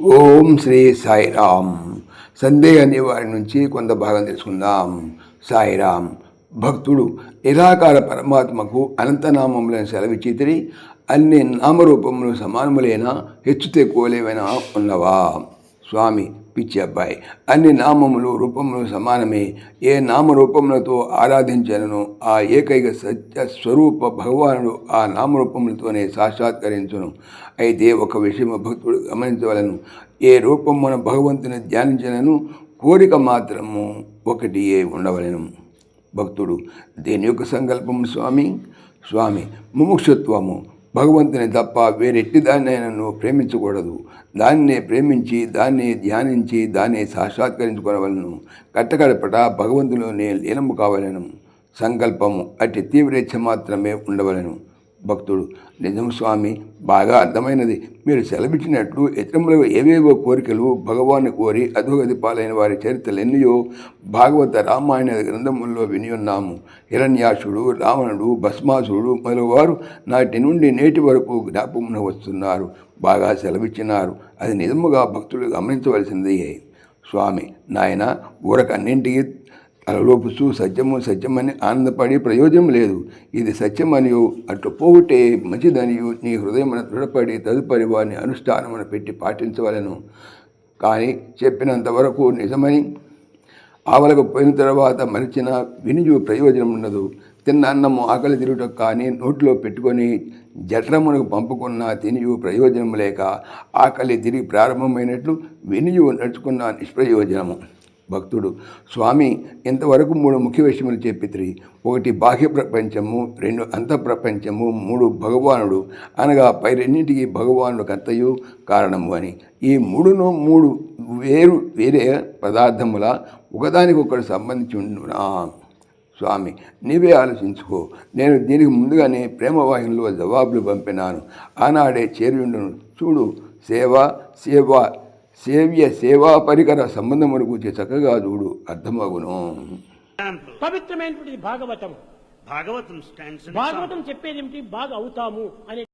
ఓం శ్రీ సాయిరామ్ సందేహ నివారణ నుంచి కొంత భాగం తెలుసుకుందాం. సాయిరామ్ భక్తుడు నిరాకార పరమాత్మకు అనంతనామములను సెలవిచ్చితిరి అన్ని నామరూపములు సమానములైన హెచ్చు తక్కువలేవైనా ఉన్నవా? స్వామి పిచ్చి అబ్బాయి. అన్ని నామములు రూపములు సమానమే. ఏ నామరూపములతో ఆరాధించను ఆ ఏకైక సత్య స్వరూప భగవానుడు ఆ నామరూపములతోనే సాక్షాత్కరించును. అయితే ఒక విషయం భక్తుడు గమనించవలను. ఏ రూపమున భగవంతుని ధ్యానించనను కోరిక మాత్రము ఒకటియే ఉండవలెను. భక్తుడు దేని యొక్క సంకల్పము స్వామి? స్వామి ముముక్షత్వము. భగవంతుని తప్ప వేరెట్టి దాన్నైనా ప్రేమించకూడదు. దాన్నే ప్రేమించి దాన్నే ధ్యానించి దాన్నే సాక్షాత్కరించుకోవలను. కట్టకడపట భగవంతులోనే లీనము కావలను. సంకల్పము అట్టి తీవ్రేచ్ఛ మాత్రమే ఉండవలను. భక్తుడు. నిజం స్వామి బాగా అర్థమైనది. మీరు సెలవిచ్చినట్లు ఇతరములు ఏవేవో కోరికలు భగవాన్ని కోరి అధోగతి పాలైన వారి చరిత్రలు ఎన్నయో భాగవత రామాయణ గ్రంథముల్లో విని ఉన్నాము హిరణ్యాసుడు రావణుడు భస్మాసుడు మొదలువారు నాటి నుండి నేటి వరకు జ్ఞాపమున వస్తున్నారు. బాగా సెలవిచ్చినారు. అది నిజముగా భక్తులు గమనించవలసింది. స్వామి నాయన ఊరకన్నింటికి తలలోపుస్తూ సత్యము సత్యమని ఆనందపడి ప్రయోజనం లేదు. ఇది సత్యమనియు అట్లు పోగుటే మంచిదనియు. నీ హృదయమున దృఢపడి తదుపరి వారిని అనుష్ఠానమును పెట్టి పాటించవలను. కానీ చెప్పినంత వరకు నిజమని ఆవలకు పోయిన తర్వాత మరిచిన వినియు ప్రయోజనం ఉండదు తిన్న అన్నము ఆకలి తిరుగుట కానీ నోట్లో పెట్టుకొని జఠరమునకు పంపుకున్న తినియు ప్రయోజనం లేక ఆకలి తిరిగి ప్రారంభమైనట్లు వినియు నడుచుకున్న నిష్ప్రయోజనము. భక్తుడు. స్వామి ఇంతవరకు మూడు ముఖ్య విషయములు చెప్పిత్రి. ఒకటి బాహ్య ప్రపంచము రెండు అంత ప్రపంచము మూడు భగవానుడు. అనగా పై రెండింటికి భగవానుడు కర్తయు కారణము అని. ఈ మూడును మూడు వేరు వేరే పదార్థముల ఒకదానికొకటి సంబంధించి ఉండునా స్వామి నీవే ఆలోచించుకో. నేను దీనికి ముందుగానే ప్రేమవాహినిలో జవాబులు పంపినాను. ఆనాడే చేరుండును చూడు సేవ సేవ సేవ్య సేవా పరికర సంబంధమును గురించి చక్కగా చూడు అర్థమగును. పవిత్రమైనటువంటి భాగవతం. in భాగవతం చెప్పేది ఏమిటి బాగా అవుతాము అనే